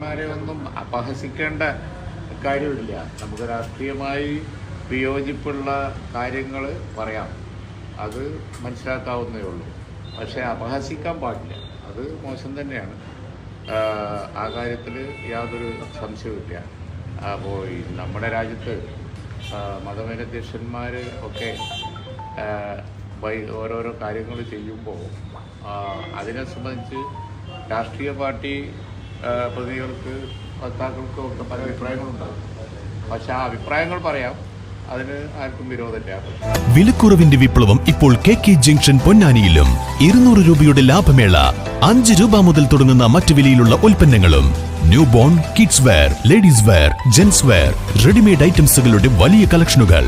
മാരെ ഒന്നും അപഹസിക്കേണ്ട കാര്യമില്ല. നമുക്ക് രാഷ്ട്രീയമായി വിയോജിപ്പുള്ള കാര്യങ്ങൾ പറയാം. അത് മനസ്സിലാക്കാവുന്നേ ഉള്ളൂ. പക്ഷേ അപഹസിക്കാൻ പാടില്ല. അത് മോശം തന്നെയാണ്. ആ കാര്യത്തിൽ യാതൊരു സംശയവുമില്ല അപ്പോൾ നമ്മുടെ രാജ്യത്ത് മതപരധ്യക്ഷന്മാർ ഒക്കെ ഓരോരോ കാര്യങ്ങൾ ചെയ്യുമ്പോൾ അതിനെ സംബന്ധിച്ച് രാഷ്ട്രീയ പാർട്ടി പ്രതികൾക്ക് വക്താക്കൾക്കും ഒക്കെ പല അഭിപ്രായങ്ങളുണ്ടാകും. പക്ഷെ ആ അഭിപ്രായങ്ങൾ പറയാം. അതിന് ആർക്കും വിരോധമില്ല. വിലക്കുറവിന്റെ വിപ്ലവം ഇപ്പോൾ കെ കെ ജംഗ്ഷൻ പൊന്നാനിയിലും ഇരുന്നൂറ് രൂപയുടെ ലാഭമേള അഞ്ച് രൂപ മുതൽ തുടങ്ങുന്ന മറ്റു വിലയിലുള്ള ഉൽപ്പന്നങ്ങളും new born kids wear ladies wear gents wear readymade ഐറ്റംസുകളുടെ വലിയ കളക്ഷനുകൾ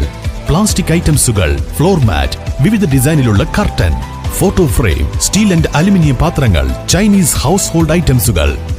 പ്ലാസ്റ്റിക് ഐറ്റംസുകൾ ഫ്ലോർ മാറ്റ് വിവിധ ഡിസൈനിലുള്ള curtain photo frame steel and aluminium പാത്രങ്ങൾ ചൈനീസ് ഹൗസ് ഹോൾഡ് ഐറ്റംസുകൾ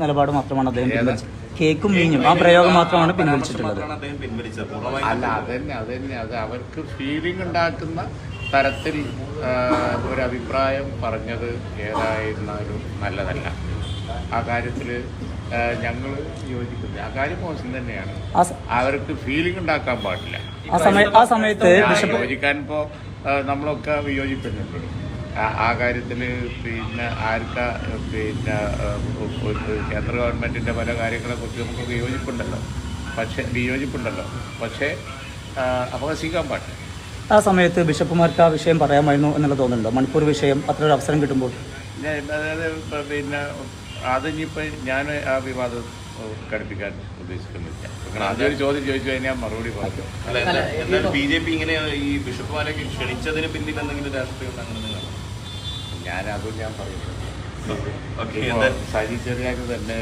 നിലപാട് മാത്രമാണ് അദ്ദേഹം പിൻവലിച്ചത്. കേക്കും വീഞ്ഞും ആ പ്രയോഗം മാത്രമാണ് പിൻവലിച്ചിട്ടുള്ളത്. അല്ല അതന്നെ അതന്നെ. അത് അവർക്ക് ഫീലിംഗ് ഉണ്ടാക്കുന്ന തരത്തിൽ ഒരഭിപ്രായം ഒരു അഭിപ്രായം പറഞ്ഞത് ഏതായിരുന്നാലും നല്ലതല്ല. ആ കാര്യത്തിൽ ഞങ്ങൾ യോജിക്കുന്നത് ആ കാര്യം മോശം തന്നെയാണ്. അവർക്ക് ഫീലിംഗ് ഉണ്ടാക്കാൻ പാടില്ല. ആ സമയ ആ സമയത്ത് യോജിക്കാൻ ഇപ്പോൾ നമ്മളൊക്കെ വിയോജിക്കുന്നുണ്ട്. ആ- ആ കാര്യത്തിൽ പിന്നെ ആർക്കാ പിന്നെ കേന്ദ്ര ഗവൺമെന്റിന്റെ പല കാര്യങ്ങളെക്കുറിച്ച് നമുക്ക് വിയോജിപ്പുണ്ടല്ലോ. പക്ഷേ വിയോജിപ്പുണ്ടല്ലോ. പക്ഷേ അപകസിക്കാൻ അപഹസിക്കാൻ പാടില്ല. ആ സമയത്ത് ബിഷപ്പുമാർക്ക് ആ വിഷയം പറയാമായിരുന്നു എന്നുള്ള തോന്നുന്നുണ്ടോ മണിപ്പൂർ വിഷയം അത്ര ഒരു അവസരം കിട്ടുമ്പോൾ. അതായത് പിന്നെ അതിനിപ്പോൾ ഞാൻ ആ വിവാദം ഘടിപ്പിക്കാൻ ഉദ്ദേശിക്കുന്നില്ല. നിങ്ങൾ ആദ്യം ഒരു ചോദ്യം ചോദിച്ചു കഴിഞ്ഞാൽ മറുപടി പറഞ്ഞു എന്തായാലും ബി ജെ പി ഇങ്ങനെ ഈ ബിഷപ്പുമാരൊക്കെ ക്ഷണിച്ചതിന് പിന്നിൽ എന്തെങ്കിലും രാഷ്ട്രീയം അങ്ങനെ? ഞാൻ അതും ഞാൻ ഇപ്പോ സജി ചെറിയാക്ക് തന്നെ.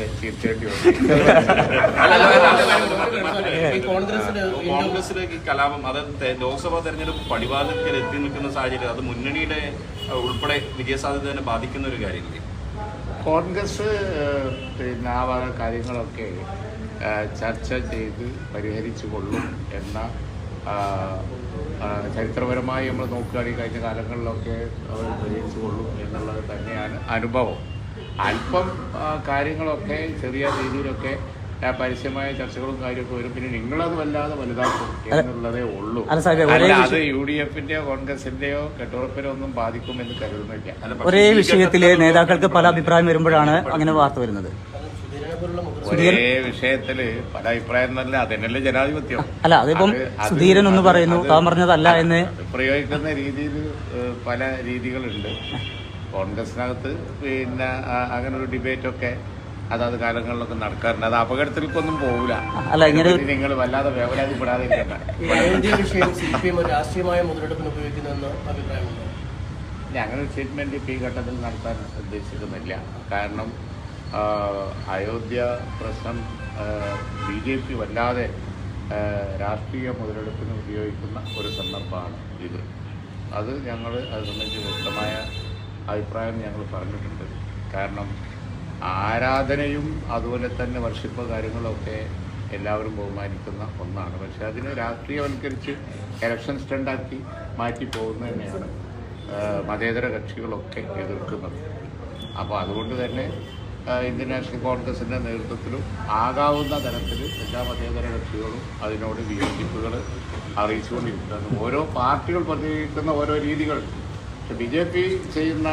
കോൺഗ്രസിലേക്ക് കലാപം അത് ലോക്സഭാ തെരഞ്ഞെടുപ്പ് പടിവാദത്തിൽ എത്തി നിൽക്കുന്ന സാഹചര്യം അത് മുന്നണിയുടെ ഉൾപ്പെടെ വിജയസാധ്യത തന്നെ ബാധിക്കുന്ന ഒരു കാര്യമില്ലേ? കോൺഗ്രസ് പിന്നെ ആ വക കാര്യങ്ങളൊക്കെ ചർച്ച ചെയ്ത് പരിഹരിച്ചു കൊള്ളും എന്ന ചരിത്രപരമായി നമ്മൾ നോക്കുകയാണെങ്കിൽ കഴിഞ്ഞ കാലങ്ങളിലൊക്കെ അവർ പരിഹരിച്ചു കൊള്ളും എന്നുള്ളത് തന്നെയാണ് അനുഭവം. അല്പം കാര്യങ്ങളൊക്കെ ചെറിയ രീതിയിലൊക്കെ പരസ്യമായ ചർച്ചകളും കാര്യമൊക്കെ വരും. പിന്നെ നിങ്ങളത് വല്ലാതെ വലുതാക്കും എന്നുള്ളതേ ഉള്ളൂ. അല്ല അത് യു ഡി എഫിന്റെയോ കോൺഗ്രസിന്റെയോ കെട്ടുറപ്പിനോ ഒന്നും ബാധിക്കുമെന്ന് കരുതുന്നില്ല. ഒരേ വിഷയത്തിലെ നേതാക്കൾക്ക് പല അഭിപ്രായം വരുമ്പോഴാണ് അങ്ങനെ വാർത്ത വരുന്നത്. ഒരേ വിഷയത്തിൽ പല അഭിപ്രായം ജനാധിപത്യം. അല്ല അതിപ്പം അത് അത് സുധീരൻ ഒന്ന് പറയുന്നു താൻ പറഞ്ഞതല്ല എന്ന്. പ്രയോഗിക്കുന്ന രീതിയിൽ പല രീതികളുണ്ട്. കോൺഗ്രസിനകത്ത് പിന്നെ അങ്ങനെ ഒരു ഡിബേറ്റ് ഒക്കെ അതാത് കാലങ്ങളിലൊക്കെ നടക്കാറുണ്ട്. അത് അപകടത്തിലേക്കൊന്നും പോകില്ല അല്ല, ഇങ്ങനെ- നിങ്ങൾ വല്ലാതെ വേവലാതിപ്പെടാതെ ഇരിക്കണ്ട. ഈ അയോധ്യ വിഷയം സി പി എം രാഷ്ട്രീയമായ മുതലെടുപ്പിന് ഉപയോഗിക്കുന്നുവെന്ന് അഭിപ്രായമുണ്ട്? ഞങ്ങൾ സ്റ്റേറ്റ്മെന്റ് ഇപ്പം ഈ ഘട്ടത്തിൽ നടത്താൻ ഉദ്ദേശിക്കുന്നില്ല. കാരണം അയോധ്യ പ്രശ്നം ബി ജെ പി വല്ലാതെ രാഷ്ട്രീയ മുതലെടുപ്പിന് ഉപയോഗിക്കുന്ന ഒരു സന്ദർഭമാണ് ഇത്. അത് ഞങ്ങൾ അത് സംബന്ധിച്ച് വ്യക്തമായ അഭിപ്രായം ഞങ്ങൾ പറഞ്ഞിട്ടുണ്ട്. കാരണം ആരാധനയും അതുപോലെ തന്നെ വർഷിപ്പ് കാര്യങ്ങളൊക്കെ എല്ലാവരും ബഹുമാനിക്കുന്ന ഒന്നാണ്. പക്ഷെ അതിനെ രാഷ്ട്രീയവൽക്കരിച്ച് ഇലക്ഷൻ സ്റ്റണ്ടാക്കി മാറ്റി പോകുന്നത് തന്നെയാണ് മതേതര കക്ഷികളൊക്കെ എതിർക്കുന്നത്. അപ്പോൾ അതുകൊണ്ട് തന്നെ ഇന്ത്യൻ നാഷണൽ കോൺഗ്രസിന്റെ നേതൃത്വത്തിലും ആകാവുന്ന തരത്തിൽ എല്ലാ മതേതര കക്ഷികളും അതിനോട് വിയോജിപ്പുകൾ അറിയിച്ചുകൊണ്ടിരിക്കുന്നത് ഓരോ പാർട്ടികൾ പ്രതികരിക്കുന്ന ഓരോ രീതികൾ. പക്ഷെ ബി ജെ പി ചെയ്യുന്ന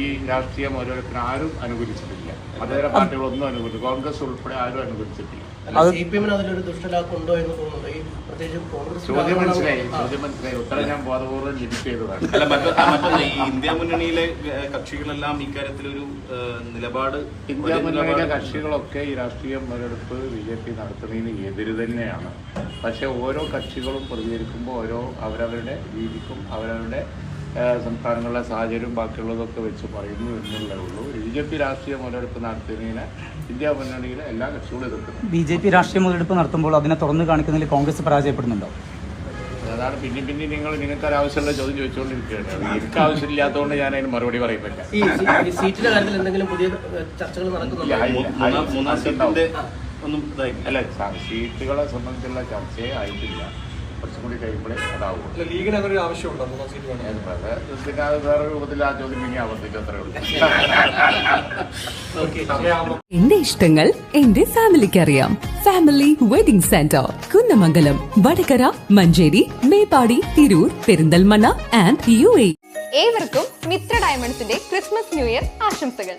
ഈ രാഷ്ട്രീയ ഓരോരുത്തരും ആരും അനുകൂലിച്ചിട്ടില്ല. മതേതര പാർട്ടികളൊന്നും അനുകൂലിച്ചു കോൺഗ്രസ് ഉൾപ്പെടെ ആരും അനുകൂലിച്ചിട്ടില്ല. ചോദ്യം മനസ്സിലായി ചോദ്യം മനസ്സിലായി. ഉത്തരം ഞാൻ ബോധപൂർവം ചെയ്തതാണ്. അല്ല മറ്റൊന്ന് ഈ ഇന്ത്യ മുന്നണിയിലെ കക്ഷികളെല്ലാം ഇക്കാര്യത്തിൽ ഒരു നിലപാട് ഇന്ത്യ മുന്നണിയിലെ കക്ഷികളൊക്കെ ഈ രാഷ്ട്രീയ മുതലെടുപ്പ് ബി ജെ പി നടത്തുന്നതിന് എതിര് തന്നെയാണ്. പക്ഷെ ഓരോ കക്ഷികളും പ്രതികരിക്കുമ്പോൾ ഓരോ അവരവരുടെ രീതിക്കും അവരവരുടെ സംസ്ഥാനങ്ങളിലെ സാഹചര്യം ബാക്കിയുള്ളതൊക്കെ വെച്ച് പറയുന്നു എന്നുള്ളതേ ഉള്ളൂ. ബി ജെ പി രാഷ്ട്രീയ മുതലെടുപ്പ് നടത്തുന്നതിന് ഇന്ത്യ മുന്നണിയിലെ എല്ലാ കക്ഷികളും എതിർക്കുന്നു. ബി ജെ പി രാഷ്ട്രീയ മുതലെടുപ്പ് നടത്തുമ്പോൾ അതിനെ തുറന്നു കാണിക്കുന്നതിൽ കോൺഗ്രസ് പരാജയപ്പെടുന്നുണ്ടോ? അതാണ് പിന്നെ പിന്നെ നിങ്ങൾ നിങ്ങൾക്ക് ഒരു ആവശ്യമുള്ള ചോദ്യം ചോദിച്ചുകൊണ്ടിരിക്കുകയാണ്. എനിക്ക് ആവശ്യമില്ലാത്തതുകൊണ്ട് ഞാൻ അതിന് മറുപടി പറയുന്നില്ല. ഈ സീറ്റിന്റെ കാര്യത്തിൽ എന്തെങ്കിലും പുതിയ ചർച്ചകൾ നടക്കുന്നുണ്ടോ? അല്ല സീറ്റുകളെ സംബന്ധിച്ചുള്ള ചർച്ചയെ ആയിട്ടില്ല. കുറച്ചും കൂടി കഴിയുമ്പോഴേ അതാവും. ലീഗിന് അങ്ങനെ ഒരു ആവശ്യമുണ്ടോ? മൂന്നാം സീറ്റ് വേണം. പിന്നെ അത് വേറെ രൂപത്തിൽ ആ ചോദ്യം പിന്നെ ആവർത്തിക്കും അത്രേ ഉള്ളൂ. എന്റെ ഇഷ്ടങ്ങൾ എന്റെ ഫാമിലിക്ക് അറിയാം family wedding centre Kunnamangalam Vadakara Manjeri Meppadi Tirur Perinthalmanna and U A ഏവർക്കും മിത്ര ഡയമണ്ട്സിന്റെ ക്രിസ്മസ് ന്യൂ ഇയർ ആശംസകൾ.